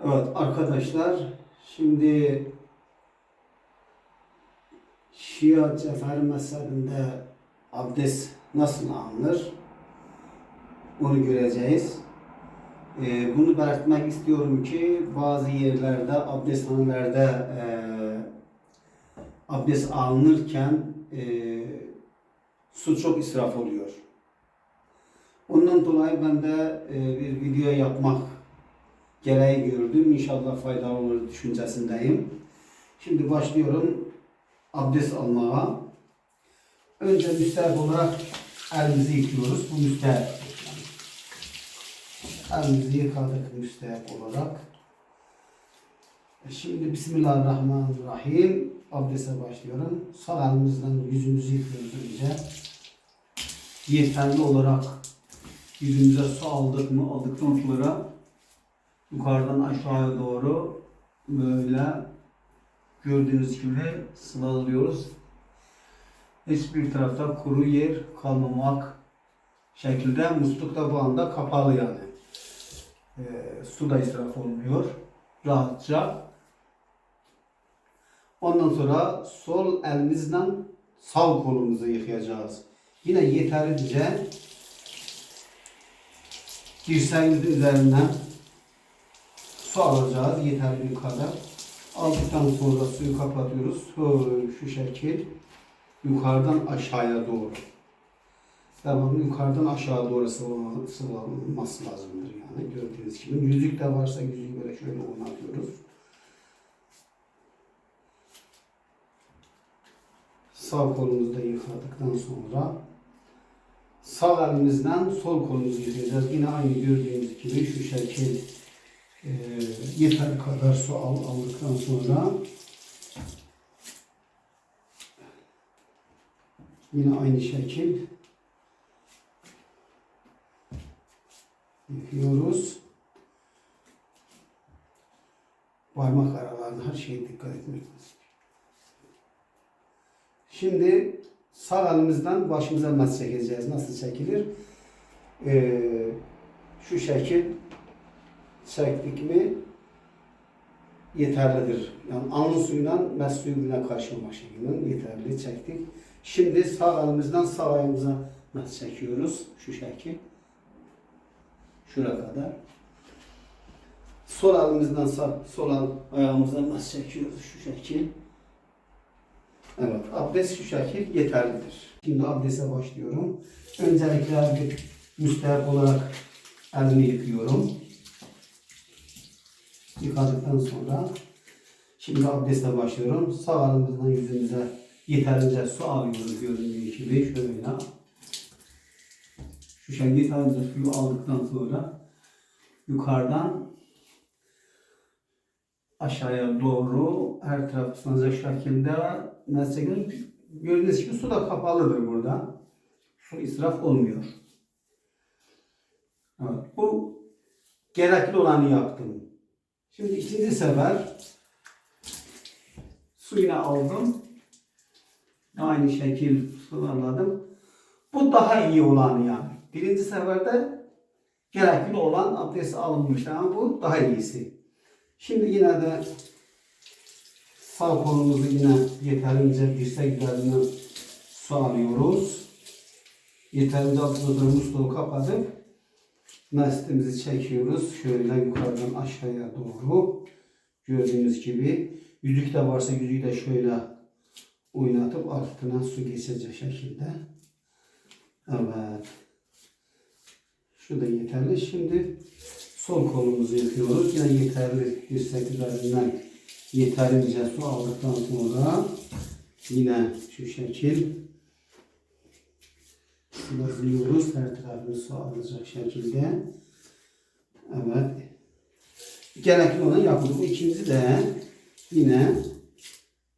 Evet arkadaşlar şimdi Şia Ceferi mezhebinde abdest nasıl alınır onu göreceğiz. Ee, bunu belirtmek istiyorum ki bazı yerlerde abdesthanelerde e, abdest alınırken e, su çok israf oluyor. Ondan dolayı ben de e, bir video yapmak gereği gördüm. İnşallah faydalı olur düşüncesindeyim. Şimdi başlıyorum abdest almaya. Önce müstehap olarak elimizi yıkıyoruz. Bu müstehap. Elimizi yıkadık müstehap olarak. E Şimdi Bismillahirrahmanirrahim. Abdeste başlıyorum. Sağ elimizden yüzümüzü yıkıyoruz önce. Yeterli olarak yüzümüze su aldık mı? Aldıktan sonra yukarıdan aşağıya doğru böyle gördüğünüz gibi sıvazlıyoruz. Hiçbir tarafta kuru yer kalmamak şekilde musluk da bu anda kapalı yani. Ee, su da israf olmuyor. Rahatça. Ondan sonra sol elimizle sağ kolumuzu yıkayacağız. Yine yeterlice dirseğimizin üzerinden su alacağız yeterli bir kadar. Aldıktan sonra suyu kapatıyoruz. Şu şekil yukarıdan aşağıya doğru. Devamlı yukarıdan aşağı doğru sıvı- sıvılanması lazımdır yani gördüğünüz gibi. Yüzük de varsa yüzüğü böyle şöyle oynatıyoruz. Sağ kolumuzu da yıkadıktan sonra sağ elimizden sol kolumuzu yıkayacağız. Yine aynı gördüğünüz gibi şu şekil e, yeter kadar su al, aldıktan sonra yine aynı şekil yıkıyoruz. Parmak aralarına her şeye dikkat etmek. Şimdi sağ elimizden başımıza mes çekeceğiz. Nasıl çekilir? Ee, şu şekil çektik mi yeterlidir. Yani alnın suyuyla mes suyuyla karışmamak şeklinde yeterli çektik. Şimdi sağ elimizden sağ ayağımıza mes çekiyoruz. Şu şekil. Şuraya kadar. Sol elimizden sağ, sol ayağımıza mes çekiyoruz. Şu şekil. Evet, abdest şu şekil yeterlidir. Şimdi abdeste başlıyorum. Öncelikle bir müstehap olarak elimi yıkıyorum. Yıkadıktan sonra şimdi abdeste başlıyorum. Sağ elimizden yüzümüze yeterince su alıyoruz gördüğünüz gibi şöyle. Şu şekilde yeterince suyu aldıktan sonra yukarıdan aşağıya doğru her taraf ıslanacak şekilde mesela gördüğünüz gibi su da kapalıdır burada. Su israf olmuyor. Evet, bu gerekli olanı yaptım. Şimdi ikinci sefer suyunu aldım. Aynı şekil sularladım. Bu daha iyi olanı yani. Birinci seferde gerekli olan abdest alınmış ama bu daha iyisi. Şimdi yine de sağ kolumuzu yine yeterince dirsek üzerine su alıyoruz. Yeterince musluğu kapatıp mestimizi çekiyoruz. Şöyle yukarıdan aşağıya doğru. Gördüğünüz gibi yüzük de varsa yüzüğü de şöyle oynatıp altına su geçecek şekilde. Evet. Şu da yeterli. Şimdi sol kolumuzu yıkıyoruz. Yine yeterli dirsek üzerinden yeterince su aldıktan sonra yine şu şekil sıvazlıyoruz. Her tarafını su alacak şekilde. Evet. Gerekli olan yapıldı. Bu ikinci de yine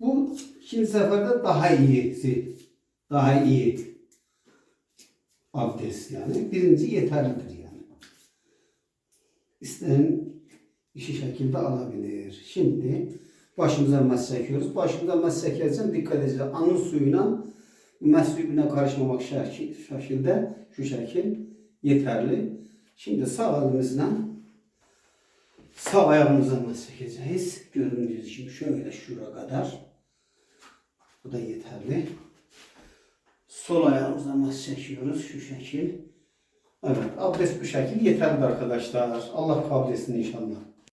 bu ikinci seferde daha iyisi. Daha iyi abdest yani. Birinci yeterlidir yani. İsteyen işi şekilde alabilir. Şimdi başımıza mes çekiyoruz. Başımıza mes çekerken dikkat edeceğiz. Anın suyuna mes suyuna karışmamak şekil, şekilde şu şekil yeterli. Şimdi sağ elimizle Sağ ayağımızdan nasıl çekeceğiz? Gördüğünüz gibi şöyle şura kadar. Bu da yeterli. Sol ayağımızdan nasıl? Şu şekil. Evet, abdest bu şekil yeterli arkadaşlar. Allah kabul etsin inşallah.